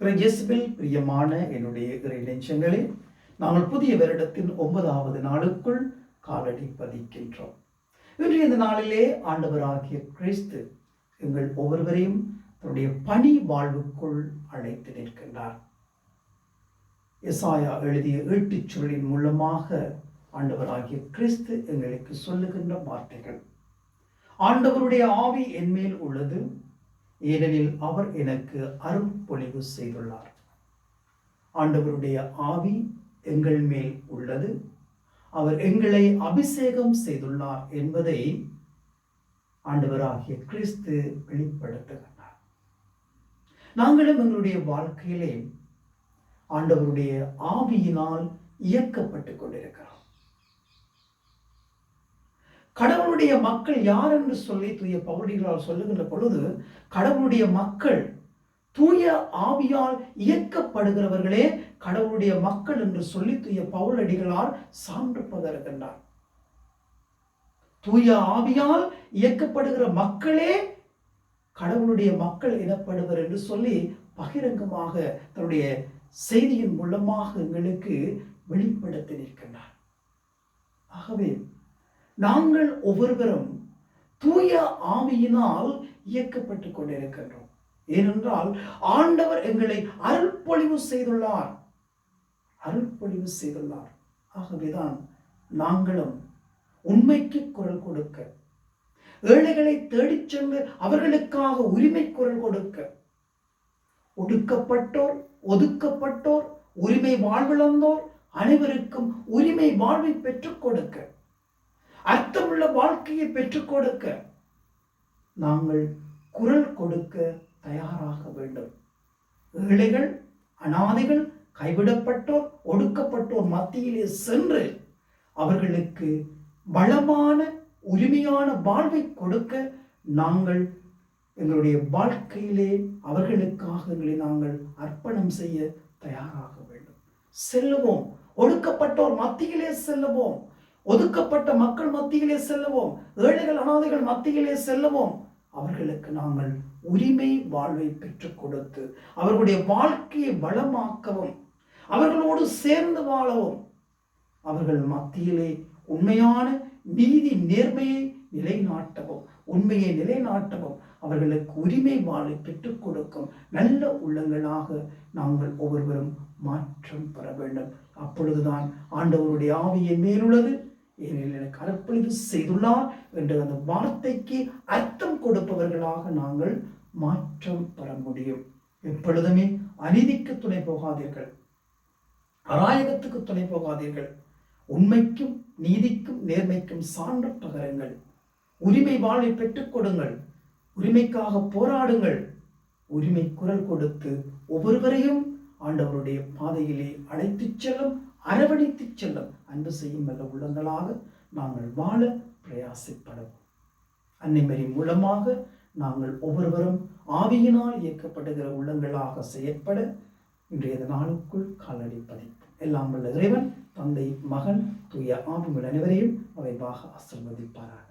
இயேசுவில் பிரியமான என்னுடைய இறைநெஞ்சங்களே நாங்கள் புதிய வருடத்தின் ஒன்பதாவது நாளுக்குள் காலடி பதிக்கின்றோம். இன்றைய இந்த நாளிலே ஆண்டவராகிய கிறிஸ்து எங்கள் ஒவ்வொருவரையும் தன்னுடைய பணி வாழ்வுக்குள் அழைத்து நிற்கின்றார். எசாயா எழுதிய ஈட்டுச் சொல்லின் மூலமாக ஆண்டவராகிய கிறிஸ்து எங்களுக்கு சொல்லுகின்ற வார்த்தைகள். ஆண்டவருடைய ஆவி என்மேல் உள்ளது ஏனெனில் அவர் எனக்கு அருள்பொழிவு செய்துள்ளார். ஆண்டவருடைய ஆவி எங்கள் மேல் உள்ளது. அவர் எங்களை அபிஷேகம் செய்துள்ளார் என்பதை ஆண்டவராகிய கிறிஸ்து வெளிப்படுத்துகின்றார் நாங்களும் எங்களுடைய வாழ்க்கையிலே ஆண்டவருடைய ஆவியினால் இயக்கப்பட்டு கொண்டிருக்கிறோம். கடவுளுடைய மக்கள் யார் என்று சொல்லி தூய பவுடிகளால் சொல்லுகின்ற பொழுது கடவுளுடைய மக்கள் தூய ஆவியால் இயக்கப்படுகிறவர்களே கடவுளுடைய மக்கள் என்று சொல்லி தூய பவுலடிகளால் சான்று பகருகின்றார் தூய ஆவியால் இயக்கப்படுகிற மக்களே கடவுளுடைய மக்கள் எனப்படுவர் என்று சொல்லி பகிரங்கமாக தன்னுடைய செய்தியின் மூலமாக எங்களுக்கு வெளிப்படுத்தி நிற்கின்றார். ஆகவே நாங்கள் ஒவ்வொருவரும் தூய ஆவியினால் இயக்கப்பட்டு கொண்டிருக்கின்றோம். ஏனென்றால் ஆண்டவர் எங்களை அருள்பொழிவு செய்துள்ளார். அருள்பொழிவு செய்துள்ளார். ஆகவேதான் நாங்களும் உண்மைக்கு குரல் கொடுக்க ஏழைகளை தேடிச் சென்று அவர்களுக்காக உரிமை குரல் கொடுக்க ஒடுக்கப்பட்டோர் ஒதுக்கப்பட்டோர் உரிமை வாழ்விழந்தோர் அனைவருக்கும் உரிமை வாழ்வை பெற்றுக் கொடுக்க அர்த்தமுள்ள வாழ்க்கையை பெற்றுக் கொடுக்க நாங்கள் குரல் கொடுக்க தயாராக வேண்டும். ஏழைகள் அனாதைகள் கைவிடப்பட்டோர் ஒடுக்கப்பட்டோர் மத்தியிலே சென்று அவர்களுக்கு வளமான உரிமையான வாழ்வை கொடுக்க நாங்கள் எங்களுடைய வாழ்க்கையிலே அவர்களுக்காக எங்களை நாங்கள் அர்ப்பணம் செய்ய தயாராக வேண்டும். செல்லுவோம். ஒடுக்கப்பட்டோர் மத்தியிலே செல்லுவோம். ஒதுக்கப்பட்ட மக்கள் மத்தியிலே செல்லவும். ஏழைகள் அனாதைகள் மத்தியிலே செல்லவும். அவர்களுக்கு நாங்கள் உரிமை வாழ்வை பெற்றுக் கொடுத்து அவர்களுடைய வாழ்க்கையை வளமாக்கவும் அவர்களோடு சேர்ந்து வாழவும் அவர்கள் மத்தியிலே உண்மையான நீதி நேர்மையை நிலைநாட்டவும் உண்மையை நிலைநாட்டவும் அவர்களுக்கு உரிமை வாழை பெற்றுக் கொடுக்கும் நல்ல உள்ளங்களாக நாங்கள் ஒவ்வொருவரும் மாற்றம் பெற வேண்டும். அப்பொழுதுதான் ஆண்டவருடைய ஆவியின் மேலுள்ளது. ஏனெனில் எனக்கு அர்ப்பணிப்பு செய்துள்ளார் என்ற அந்த வார்த்தைக்கு அர்த்தம் கொடுப்பவர்களாக நாங்கள் மாற்றம் பெற முடியும். எப்பொழுதுமே அநீதிக்கு துணை போகாதீர்கள். அராயகத்துக்கு துணை போகாதீர்கள். உண்மைக்கும் நீதிக்கும் நேர்மைக்கும் சான்று பகருங்கள். உரிமை வாழ்வை பெற்றுக் கொடுங்கள். உரிமைக்காக போராடுங்கள். உரிமை குரல் கொடுத்து ஒவ்வொருவரையும் ஆண்டவருடைய பாதையிலே அழைத்துச் செல்லும் அரவணைத்து செல்லும் அன்பு செய்யும் வல்ல உள்ளங்களாக நாங்கள் வாழ பிரயாசிப்படும் அன்னைமரி மூலமாக நாங்கள் ஒவ்வொருவரும் ஆவியினால் இயக்கப்படுகிற உள்ளங்களாக செயற்பட இன்றைய நாளுக்குள் காலடிப்பதை எல்லாம் வல்ல இறைவன் தந்தை மகன் தூய ஆவிகள் அனைவரையும் அவைவாக ஆசிர்வதிப்பார்கள்